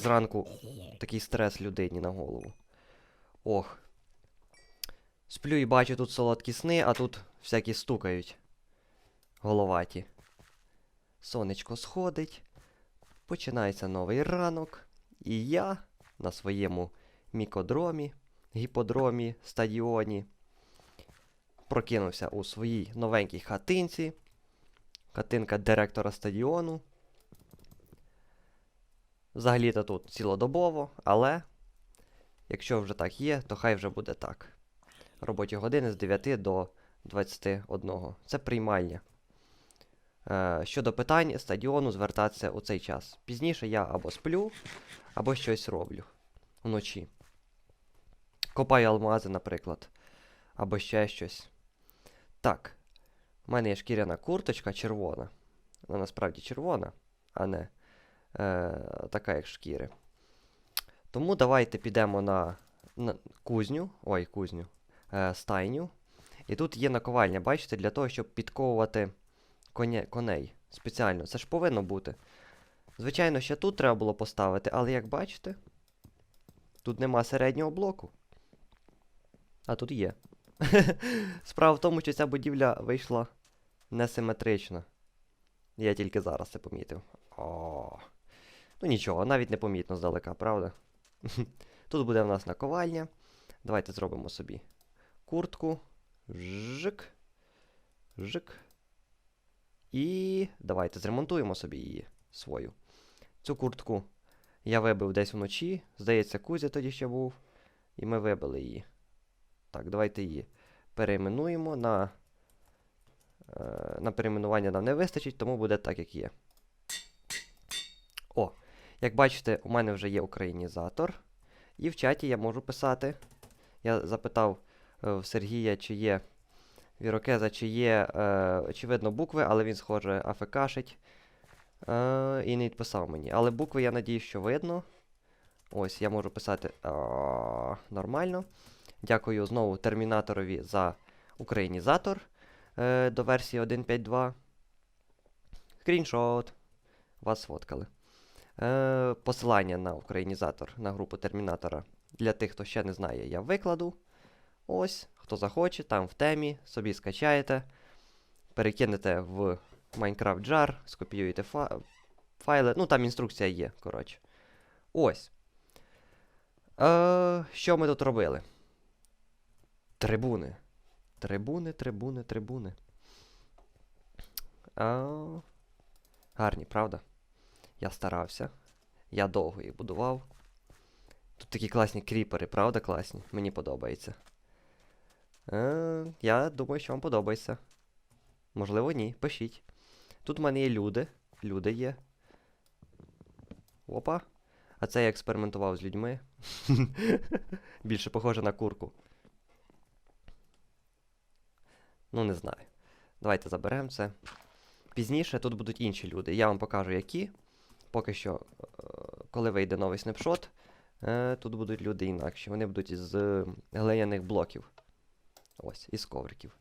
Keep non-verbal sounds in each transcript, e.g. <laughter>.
зранку такий стрес людині на голову. Ох. Сплю і бачу тут солодкі сни, а тут всякі стукають. Головаті. Сонечко сходить. Починається новий ранок. І я на своєму мікодромі, гіподромі, стадіоні прокинувся у своїй новенькій хатинці. Хатинка директора стадіону. Взагалі-то тут цілодобово, але якщо вже так є, то хай вже буде так. Робочі години з 9 до 21. Це приймальня. Е, щодо питань стадіону, звертатися у цей час. Пізніше я або сплю, або щось роблю вночі. Копаю алмази, наприклад. Або ще щось. Так. У мене є шкіряна курточка червона. Вона насправді червона, а не е, така, як шкіри. Тому давайте підемо на, на кузню. Ой, кузню. Е, стайню. І тут є наковальня, бачите, для того, щоб підковувати коня, коней. Спеціально. Це ж повинно бути. Звичайно, ще тут треба було поставити, але як бачите, тут нема середнього блоку. А тут є. <laughs> Справа в тому, що ця будівля вийшла несиметрично. Я тільки зараз це помітив. О. Ну нічого, навіть не помітно здалека, правда? <laughs> Тут буде в нас наковальня. Давайте зробимо собі куртку. Жик. Жик. І давайте зремонтуємо собі її свою. Цю куртку я вибив десь вночі. Здається, Кузя тоді ще був. І ми вибили її. Так, давайте її перейменуємо на. Е, на перейменування нам не вистачить, тому буде так, як є. Як бачите, у мене вже є українізатор. І в чаті я можу писати. Я запитав е, в Сергія, чи є Вірокеза, чи є, е, чи видно букви, але він, схоже, афекашить. Е, і не відписав мені. Але букви, я надію, що видно. Ось, я можу писати а, нормально. Дякую знову термінаторові за українізатор е, до версії 1.5.2. Скріншот. Вас сфоткали. Е, посилання на українізатор на групу термінатора. Для тих, хто ще не знає, я викладу. Ось, хто захоче, там в темі, собі скачаєте, перекинете в Minecraft Jar, скопіюєте фа файли. Ну, там інструкція є, коротше. Ось. Е, що ми тут робили? Трибуни. Трибуни, трибуни, трибуни. А, гарні, правда? Я старався. Я довго їх будував. Тут такі класні кріпери, правда, класні? Мені подобається. Е, я думаю, що вам подобається. Можливо, ні. Пишіть. Тут в мене є люди. Люди є. Опа. А це я експериментував з людьми. <laughs> Більше похоже на курку. Ну, не знаю. Давайте заберемо це. Пізніше тут будуть інші люди. Я вам покажу, які. Поки що, е, коли вийде новий снапшот, е, тут будуть люди інакші. Вони будуть із е, глиняних блоків. Ось, із ковриків.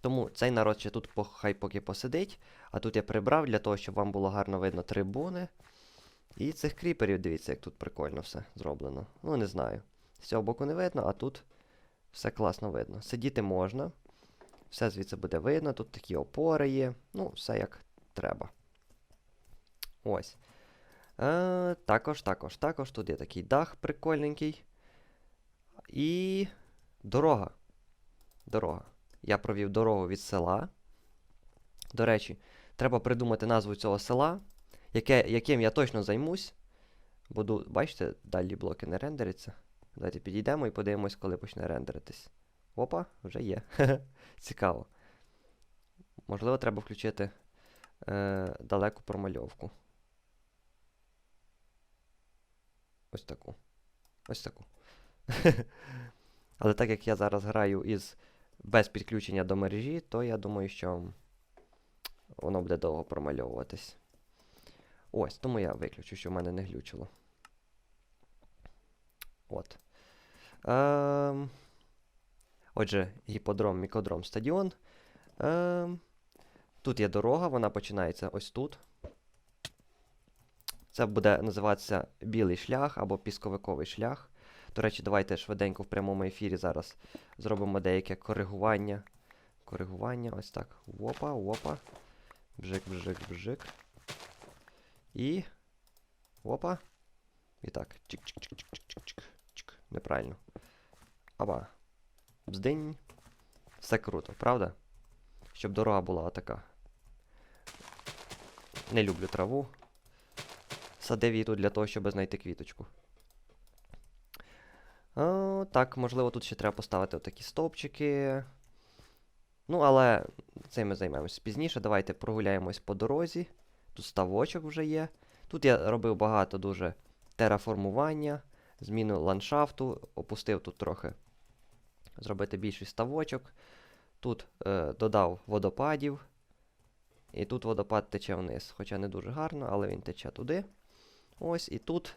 Тому цей народ ще тут хай поки посидить. А тут я прибрав для того, щоб вам було гарно видно трибуни. І цих кріперів, дивіться, як тут прикольно все зроблено. Ну, не знаю. З цього боку не видно, а тут все класно видно. Сидіти можна. Все звідси буде видно, тут такі опори є. Ну, все як треба. Ось. Е, також, також, також. Тут є такий дах прикольненький. І дорога. Дорога. Я провів дорогу від села. До речі, треба придумати назву цього села, яке, яким я точно займусь. Буду, бачите, далі блоки не рендеряться. Давайте підійдемо і подивимось, коли почне рендеритись. Опа, вже є. <laughs> Цікаво. Можливо, треба включити е, далеку промальовку. Ось таку. Ось таку. <laughs> Але так як я зараз граю із без підключення до мережі, то я думаю, що воно буде довго промальовуватись. Ось, тому я виключу, що в мене не глючило. От. Ем... Отже, гіподром, мікодром, стадіон. Ем... Тут є дорога, вона починається ось тут. Це буде називатися білий шлях або пісковиковий шлях. До речі, давайте швиденько в прямому ефірі зараз зробимо деяке коригування. Коригування, ось так. Опа, опа. Бжик, бжик, бжик. І. Опа. І так. Чик-чик-чик-чик-чик-чик. Чик. Неправильно. Аба. Бздинь. Все круто, правда? Щоб дорога була така. Не люблю траву. Садив її тут для того, щоб знайти квіточку. О, так, можливо, тут ще треба поставити отакі стовпчики. Ну, але цим ми займемося пізніше. Давайте прогуляємось по дорозі. Тут ставочок вже є. Тут я робив багато дуже тераформування, зміну ландшафту, опустив тут трохи зробити більший ставочок. Тут е, додав водопадів. І тут водопад тече вниз. Хоча не дуже гарно, але він тече туди. Ось і тут,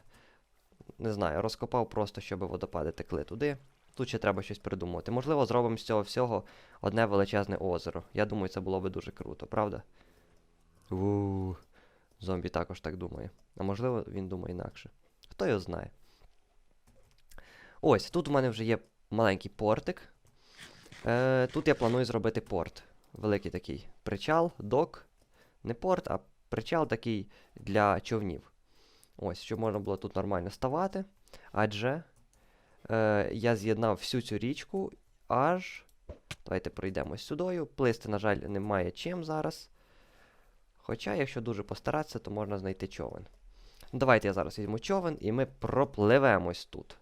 не знаю, розкопав просто, щоб водопади текли туди. Тут ще треба щось придумати. Можливо, зробимо з цього всього одне величезне озеро. Я думаю, це було би дуже круто, правда? Ууу. Зомбі також так думає. А можливо, він думає інакше. Хто його знає. Ось, тут у мене вже є маленький портик. Е, тут я планую зробити порт. Великий такий причал, док. Не порт, а причал такий для човнів. Ось, щоб можна було тут нормально ставати. Адже е, я з'єднав всю цю річку аж. Давайте пройдемо сюдою. Плисти, на жаль, немає чим зараз. Хоча, якщо дуже постаратися, то можна знайти човен. Давайте я зараз візьму човен і ми пропливемось тут.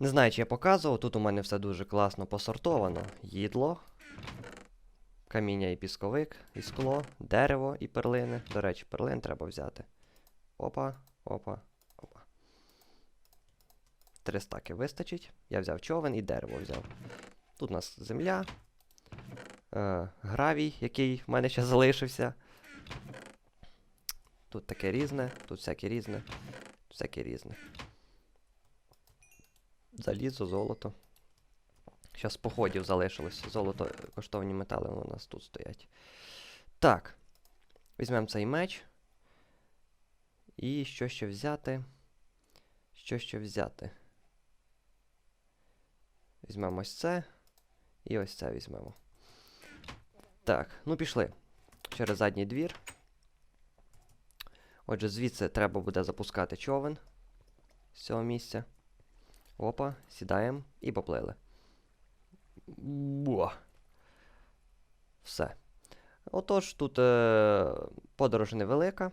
Не знаю, чи я показував, тут у мене все дуже класно посортовано. Їдло, каміння і пісковик, і скло, дерево і перлини. До речі, перлин треба взяти. Опа, опа, опа. Три стаки вистачить. Я взяв човен і дерево взяв. Тут у нас земля, е, гравій, який в мене ще залишився. Тут таке різне, тут всяке різне, всяке різне. Залізо, золото. Зараз походів залишилось. Золото, коштовні метали у нас тут стоять. Так. Візьмемо цей меч. І що ще взяти? Що ще взяти? Візьмемо ось це. І ось це візьмемо. Так, ну пішли. Через задній двір. Отже, звідси треба буде запускати човен з цього місця. Опа, сідаємо і поплили. Бо. Все. Отож, тут е, подорож невелика.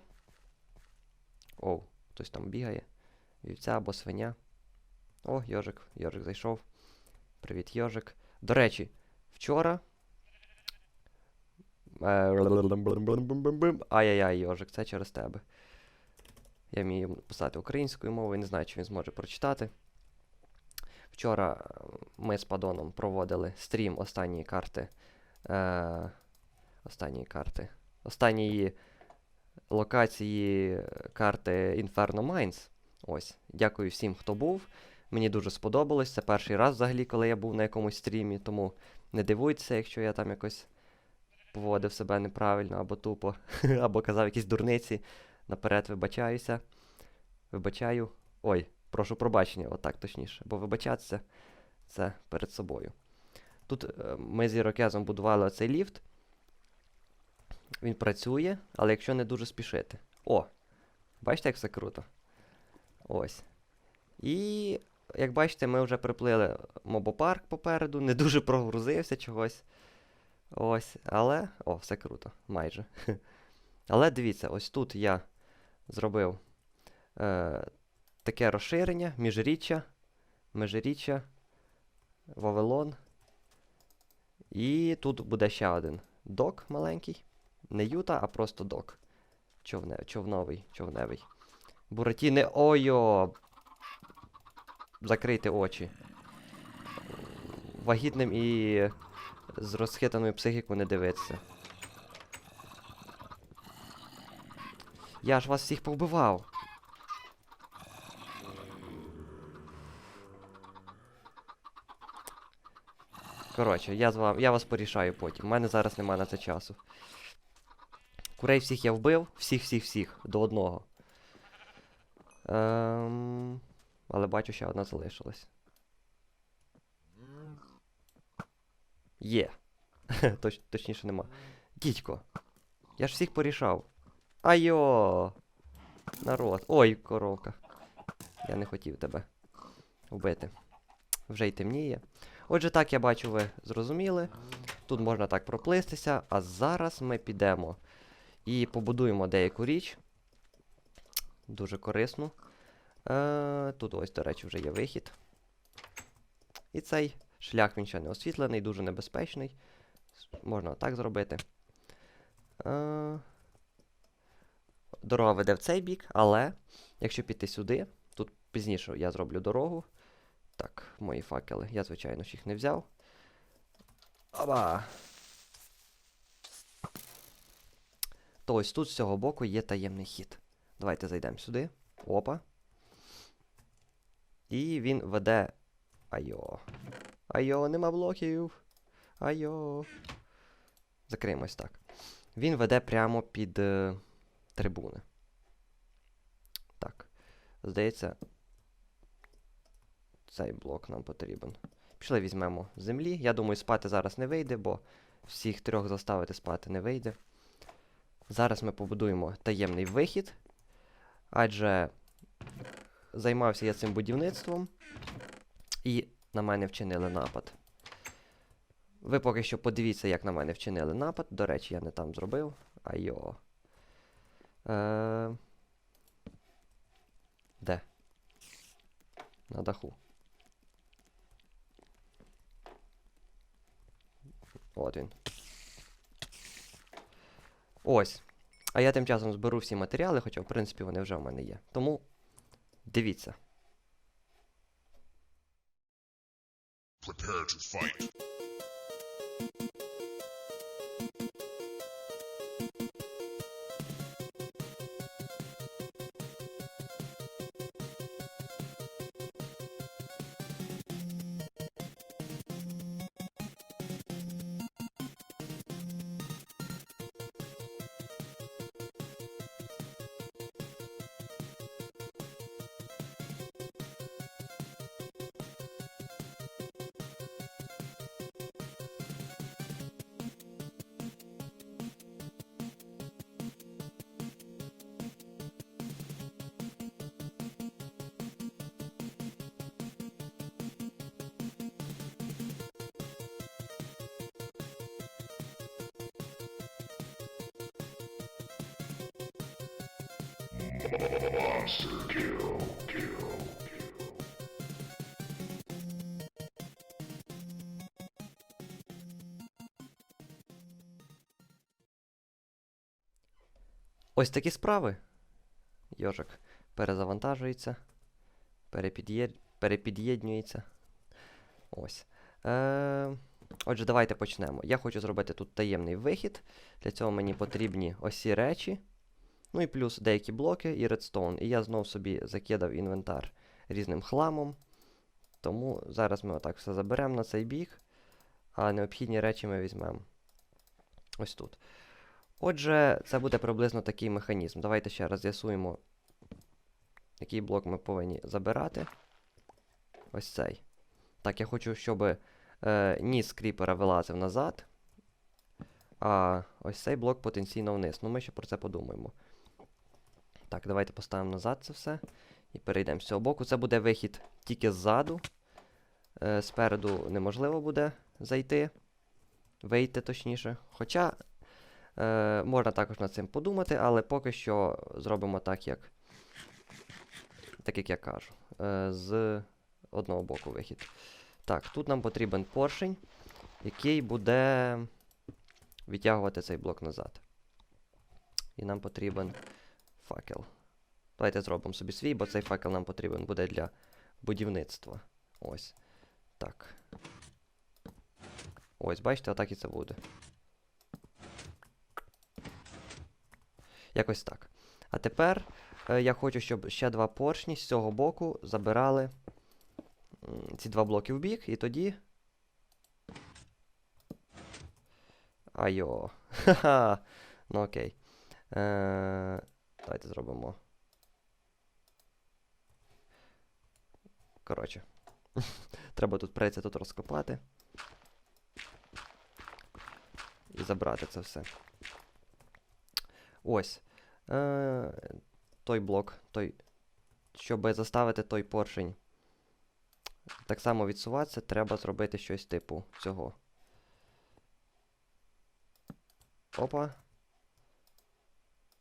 О, хтось там бігає. Вівця або свиня. О, йожик. Йожик зайшов. Привіт, йожик. До речі, вчора. Е, Ай-яй-яй, йожик, це через тебе. Я вмію писати українською мовою, не знаю, чи він зможе прочитати. Вчора е, ми з Падоном проводили стрім останньої карти. Е, останньої карти. Останньої локації карти Inferno Mines. Ось. Дякую всім, хто був. Мені дуже сподобалось. Це перший раз взагалі, коли я був на якомусь стрімі, тому не дивуйтеся, якщо я там якось поводив себе неправильно або тупо, <laughs> або казав якісь дурниці. Наперед вибачаюся. Вибачаю. Ой, прошу пробачення, отак точніше. Бо вибачатися це перед собою. Тут е, ми з Ірокезом будували оцей ліфт. Він працює, але якщо не дуже спішити. О! Бачите, як все круто? Ось. І, як бачите, ми вже приплили мобопарк попереду, не дуже прогрузився чогось. Ось, але. О, все круто, майже. <laughs> Але дивіться, ось тут я зробив е, таке розширення, міжріччя, межиріччя, Вавилон. І тут буде ще один док маленький. Не юта, а просто док. Човне, човновий, човневий. Буратіни. Ойо! Закрийте очі. Вагітним і з розхитаною психікою не дивитися. Я ж вас всіх повбивав. Коротше, я, з вам, я вас порішаю потім. У мене зараз нема на це часу. Курей всіх я вбив, всіх-всіх-всіх, до одного. Ем... Але бачу, ще одна залишилась. Є. <laughs> Точ, точніше нема. Дідько. Я ж всіх порішав. Айо! Народ. Ой, коровка. Я не хотів тебе вбити. Вже й темніє. Отже, так я бачу, ви зрозуміли. Тут можна так проплистися, а зараз ми підемо і побудуємо деяку річ. Дуже корисну. Е, тут ось, до речі, вже є вихід. І цей шлях він ще не освітлений, дуже небезпечний. Можна так зробити. Е, дорога веде в цей бік, але якщо піти сюди, тут пізніше я зроблю дорогу. Так, мої факели. Я, звичайно ж, їх не взяв. Оба! То ось тут з цього боку є таємний хід. Давайте зайдемо сюди. Опа. І він веде. Айо. Айо, нема блоків. Айо. Закриємось так. Він веде прямо під е, трибуни. Так. Здається, цей блок нам потрібен. Пішли візьмемо землі. Я думаю, спати зараз не вийде, бо всіх трьох заставити спати не вийде. Зараз ми побудуємо таємний вихід. Адже займався я цим будівництвом, і на мене вчинили напад. Ви поки що подивіться, як на мене вчинили напад. До речі, я не там зробив. Айо. Е... Де? На даху. От він. Ось. А я тим часом зберу всі матеріали, хоча, в принципі, вони вже в мене є. Тому дивіться. Prepare to fight. Ось такі справи. Йожик перезавантажується. Перепід'єд... Перепід'єднюється. Ось. Е... Отже, давайте почнемо. Я хочу зробити тут таємний вихід. Для цього мені потрібні ось ці речі. Ну і плюс деякі блоки і редстоун. І я знов собі закидав інвентар різним хламом. Тому зараз ми отак все заберемо на цей бік, а необхідні речі ми візьмемо ось тут. Отже, це буде приблизно такий механізм. Давайте ще раз з'ясуємо, який блок ми повинні забирати. Ось цей. Так, я хочу, щоб е, ніс кріпера вилазив назад. А ось цей блок потенційно вниз. Ну, ми ще про це подумаємо. Так, давайте поставимо назад це все. І перейдемо з цього боку. Це буде вихід тільки ззаду. Е, спереду неможливо буде зайти. Вийти точніше. Хоча е, можна також над цим подумати, але поки що зробимо так, як, так як я кажу. Е, з одного боку вихід. Так, тут нам потрібен поршень, який буде відтягувати цей блок назад. І нам потрібен факел. Давайте зробимо собі свій, бо цей факел нам потрібен буде для будівництва. Ось. Так. Ось, бачите, отак і це буде. Якось так. А тепер е, я хочу, щоб ще два поршні з цього боку забирали ці два блоки в бік, і тоді Айо. <laughs> Ха-ха. Ну окей. Е, давайте зробимо. Коротше. <laughs> Треба тут прийти тут розкопати. І забрати це все. Ось. Е, той блок, той. Щоб заставити той поршень так само відсуватися, треба зробити щось типу цього. Опа.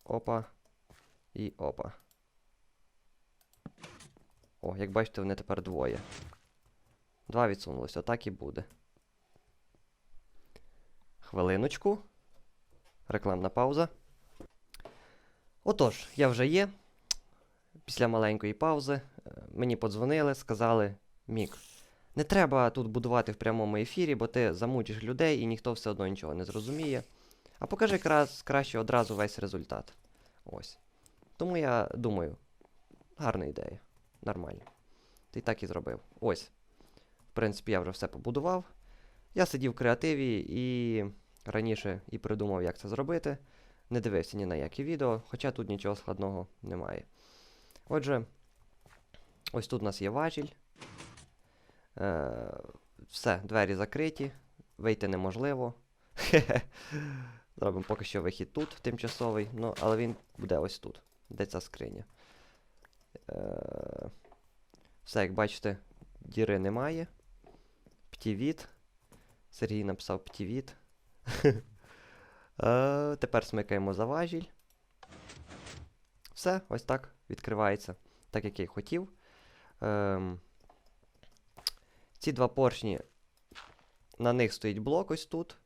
Опа. І опа. О, як бачите, вони тепер двоє. Два відсунулися, отак і буде. Хвилиночку. Рекламна пауза. Отож, я вже є. Після маленької паузи е, мені подзвонили, сказали: Мік, не треба тут будувати в прямому ефірі, бо ти замучиш людей і ніхто все одно нічого не зрозуміє. А покажи якраз краще одразу весь результат. Ось. Тому я думаю, гарна ідея. Нормально. Ти так і зробив. Ось. В принципі, я вже все побудував. Я сидів в креативі і раніше і придумав, як це зробити. Не дивився ні на які відео, хоча тут нічого складного немає. Отже, ось тут у нас є важіль. Е, все, двері закриті, вийти неможливо. <laughs> Зробимо поки що вихід тут, тимчасовий, ну, але він буде ось тут, де ця скриня. Е, все, як бачите, діри немає. Птівіт. Сергій написав птівіт. <laughs> Е, тепер смикаємо за важіль. Все, ось так відкривається, так як я й хотів. Ем, ці два поршні, на них стоїть блок ось тут.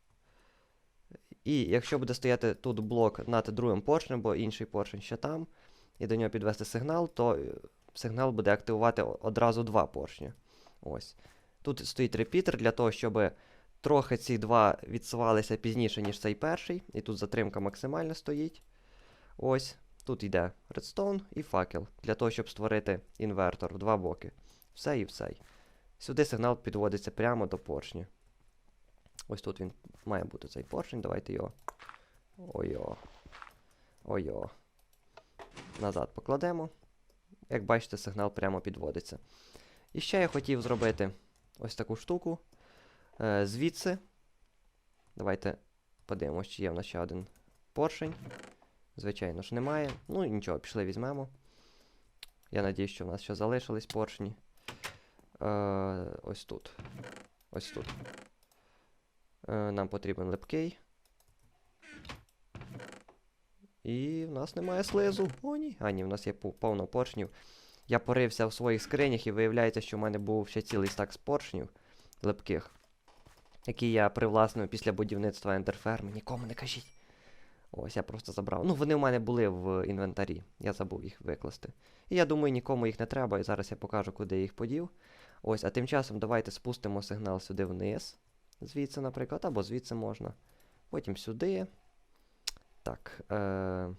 І якщо буде стояти тут блок над другим поршнем, бо інший поршень ще там, і до нього підвести сигнал, то е, сигнал буде активувати одразу два поршні. Ось. Тут стоїть репітер для того, щоб трохи ці два відсувалися пізніше, ніж цей перший. І тут затримка максимальна стоїть. Ось. Тут йде редстоун і факел для того, щоб створити інвертор в два боки. Все і все. Сюди сигнал підводиться прямо до поршня. Ось тут він має бути цей поршень. Давайте його. Ой-о. Ой-о. Назад покладемо. Як бачите, сигнал прямо підводиться. І ще я хотів зробити ось таку штуку. Е, звідси. Давайте подивимось, чи є в нас ще один поршень. Звичайно ж, немає. Ну нічого, пішли візьмемо. Я надіюсь, що в нас ще залишились поршні. Е, ось тут. Ось тут. Е, нам потрібен липкий. І в нас немає слизу. О, ні. А, ні, в нас є повно поршнів. Я порився в своїх скринях і виявляється, що в мене був ще цілий стак з поршнів липких, які я привласнив після будівництва ендерферми. Нікому не кажіть. Ось я просто забрав. Ну, вони в мене були в інвентарі. Я забув їх викласти. І я думаю, нікому їх не треба, і зараз я покажу, куди я їх подів. Ось, а тим часом давайте спустимо сигнал сюди вниз. Звідси, наприклад, або звідси можна. Потім сюди. Так. Е-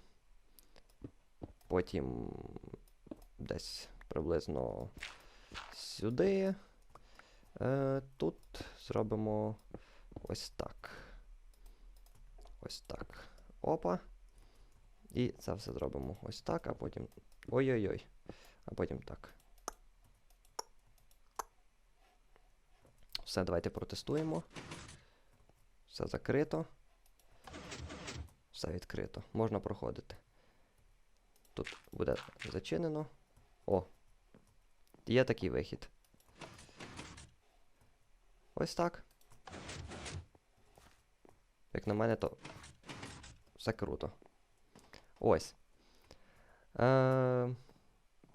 потім десь приблизно сюди. Е- тут зробимо ось так. Ось так. Опа. І це все зробимо ось так, а потім. Ой-ой-ой. А потім так. Все, давайте протестуємо. Все закрито. Все відкрито. Можна проходити. Тут буде зачинено. О! Є такий вихід. Ось так. Як на мене, то все круто. Ось. Е-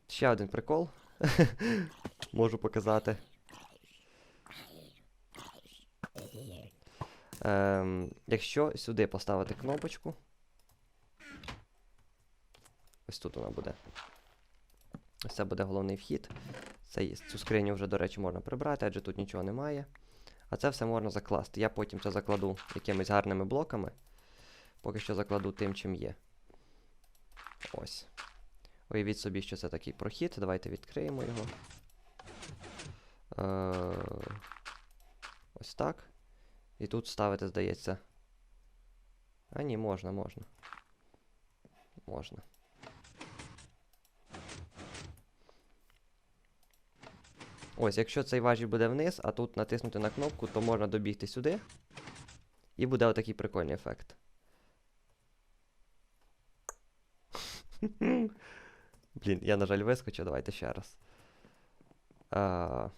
ще один прикол. <laughs> Можу показати. Ем, якщо сюди поставити кнопочку. Ось тут вона буде. Ось це буде головний вхід. Цей, цю скриню вже, до речі, можна прибрати, адже тут нічого немає. А це все можна закласти. Я потім це закладу якимись гарними блоками. Поки що закладу тим, чим є. Ось. Уявіть собі, що це такий прохід. Давайте відкриємо його. Е- ось так. І тут ставити, здається, А ні, можна, можна. Можна. Ось, якщо цей важіль буде вниз, а тут натиснути на кнопку, то можна добігти сюди. І буде отакий прикольний ефект. <laughs> Блін, я, на жаль, вискочив, давайте ще раз. А...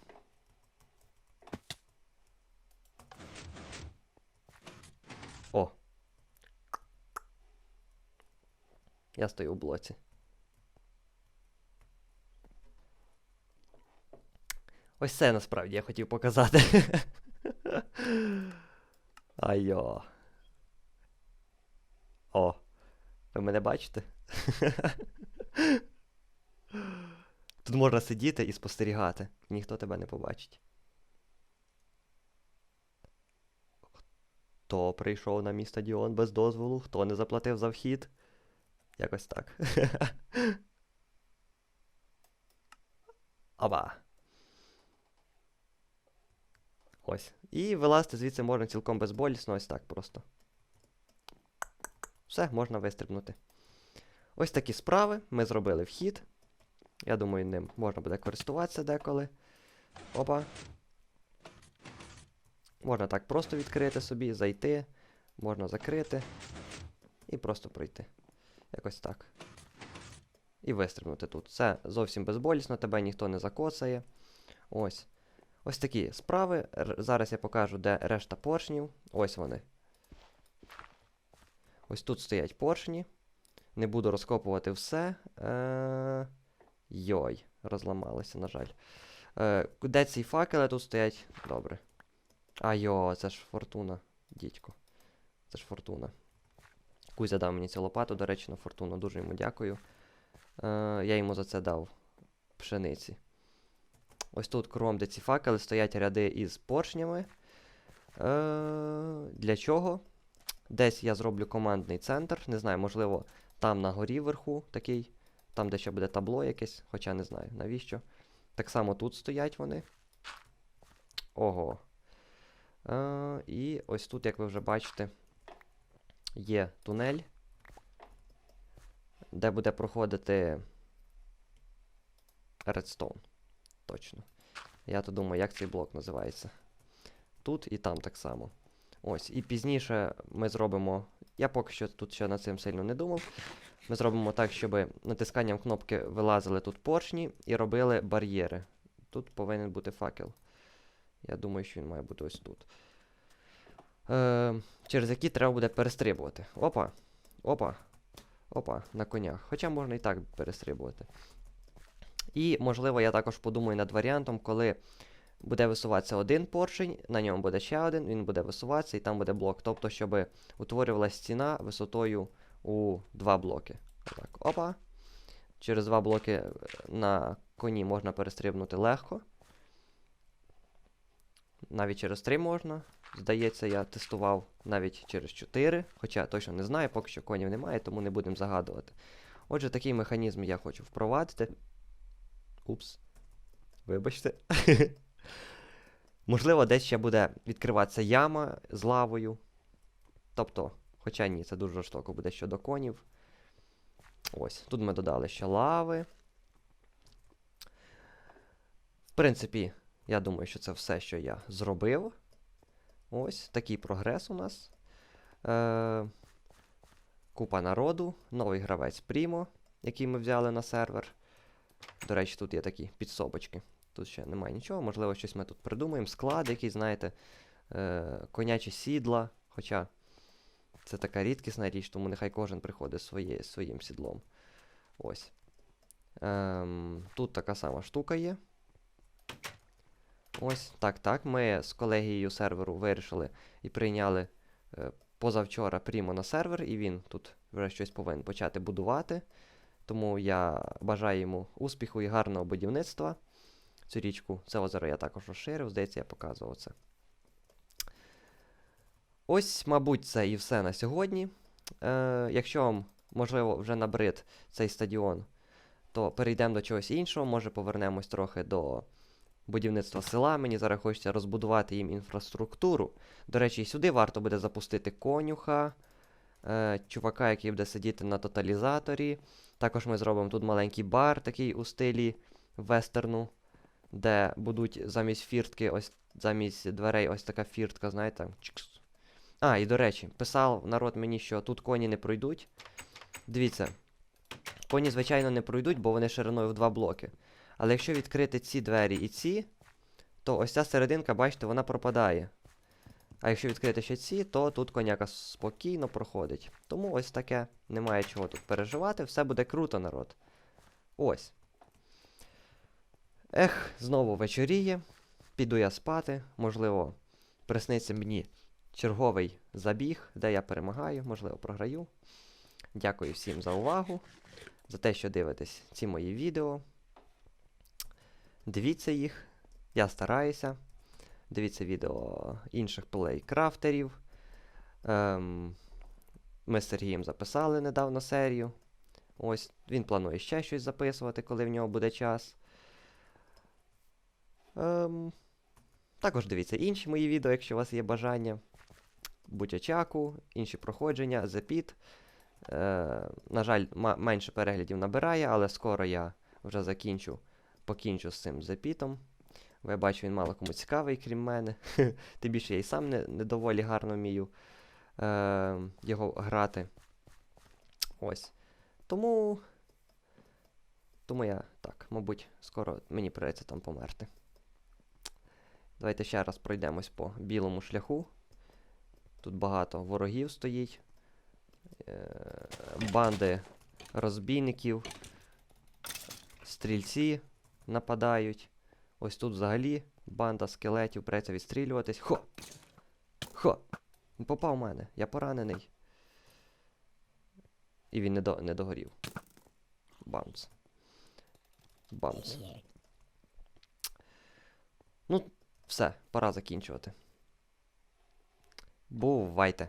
О. Я стою в блоці. Ось це насправді я хотів показати. <laughs> Айо. О. Ви мене бачите? <laughs> Тут можна сидіти і спостерігати. Ніхто тебе не побачить. Хто прийшов на мій стадіон без дозволу, хто не заплатив за вхід? Якось так. <laughs> Аба. Ось. І вилазити звідси можна цілком безболісно, ось так просто. Все, можна вистрибнути. Ось такі справи. Ми зробили вхід. Я думаю, ним можна буде користуватися деколи. Опа. Можна так просто відкрити собі, зайти, можна закрити і просто пройти. Якось так. І вистрибнути тут. Це зовсім безболісно, тебе ніхто не закоцає. Ось. Ось такі справи. Зараз я покажу, де решта поршнів. Ось вони. Ось тут стоять поршні. Не буду розкопувати все. Е... Йой, розламалося, на жаль. Е... Де ці факели тут стоять? Добре. А йо, це ж фортуна, дідько. Це ж фортуна. Кузя дав мені цю лопату, до речі, на фортуну. Дуже йому дякую. Е... Я йому за це дав пшениці. Ось тут кругом, де ці факели, стоять ряди із поршнями. Е, для чого? Десь я зроблю командний центр. Не знаю, можливо, там на горі вверху такий. Там, де ще буде табло якесь, хоча не знаю навіщо. Так само тут стоять вони. Ого. Е, і ось тут, як ви вже бачите, є тунель, де буде проходити редстоун. Точно. Я то думаю, як цей блок називається. Тут і там так само. Ось, і пізніше ми зробимо. Я поки що тут ще над цим сильно не думав. Ми зробимо так, щоб натисканням кнопки вилазили тут поршні і робили бар'єри. Тут повинен бути факел. Я думаю, що він має бути ось тут. Е, через які треба буде перестрибувати. Опа. Опа. Опа, на конях. Хоча можна і так перестрибувати. І, можливо, я також подумаю над варіантом, коли буде висуватися один поршень, на ньому буде ще один, він буде висуватися і там буде блок. Тобто, щоб утворювалася стіна висотою у два блоки. Так, опа. Через два блоки е, на коні можна перестрибнути легко. Навіть через три можна. Здається, я тестував навіть через 4, хоча точно не знаю, поки що конів немає, тому не будемо загадувати. Отже, такий механізм я хочу впровадити. Упс. Вибачте. <laughs> Можливо, десь ще буде відкриватися яма з лавою. Тобто, хоча ні, це дуже жорстоко буде щодо конів. Ось, тут ми додали ще лави. В принципі, я думаю, що це все, що я зробив. Ось такий прогрес у нас. Е, купа народу, новий гравець Primo, який ми взяли на сервер. До речі, тут є такі підсобочки. Тут ще немає нічого, можливо, щось ми тут придумаємо. Склад, який, знаєте, е, конячі сідла. Хоча це така рідкісна річ, тому нехай кожен приходить своє, своїм сідлом. Ось. Ем, тут така сама штука є. Ось так, так. Ми з колегією серверу вирішили і прийняли е, позавчора Primo на сервер, і він тут вже щось повинен почати будувати. Тому я бажаю йому успіху і гарного будівництва. Цю річку, це озеро я також розширив, здається, я показував це. Ось, мабуть, це і все на сьогодні. Е, якщо вам, можливо, вже набрид цей стадіон, то перейдемо до чогось іншого. Може повернемось трохи до будівництва села. Мені зараз хочеться розбудувати їм інфраструктуру. До речі, сюди варто буде запустити конюха. е, чувака, який буде сидіти на тоталізаторі. Також ми зробимо тут маленький бар, такий у стилі вестерну, де будуть замість фіртки, ось замість дверей ось така фіртка, знаєте. А, і до речі, писав народ мені, що тут коні не пройдуть. Дивіться, коні, звичайно, не пройдуть, бо вони шириною в два блоки. Але якщо відкрити ці двері і ці, то ось ця серединка, бачите, вона пропадає. А якщо відкрити ще ці, то тут коняка спокійно проходить. Тому ось таке, немає чого тут переживати, все буде круто, народ. Ось. Ех, знову вечоріє. Піду я спати. Можливо, присниться мені черговий забіг, де я перемагаю, можливо, програю. Дякую всім за увагу, за те, що дивитесь ці мої відео. Дивіться їх, я стараюся. Дивіться відео інших плейкрафтерів. Ем, ми з Сергієм записали недавно серію. Ось, він планує ще щось записувати, коли в нього буде час. Ем, також дивіться інші мої відео, якщо у вас є бажання. Бутячаку, інші проходження, Pit. Е, на жаль, менше переглядів набирає, але скоро я вже закінчу, покінчу з цим Pit. Бо я бачу, він мало кому цікавий, крім мене. <laughs> Тим більше я і сам не, не доволі гарно вмію е, його грати. Ось. Тому. Тому я так, мабуть, скоро мені прийдеться там померти. Давайте ще раз пройдемось по білому шляху. Тут багато ворогів стоїть. Е, банди розбійників. Стрільці нападають. Ось тут взагалі банда скелетів придеться відстрілюватись. Хо! Хо! Попав в мене. Я поранений. І він не, до, не догорів. Бамс. Бамс. Ну, все, пора закінчувати. Бувайте.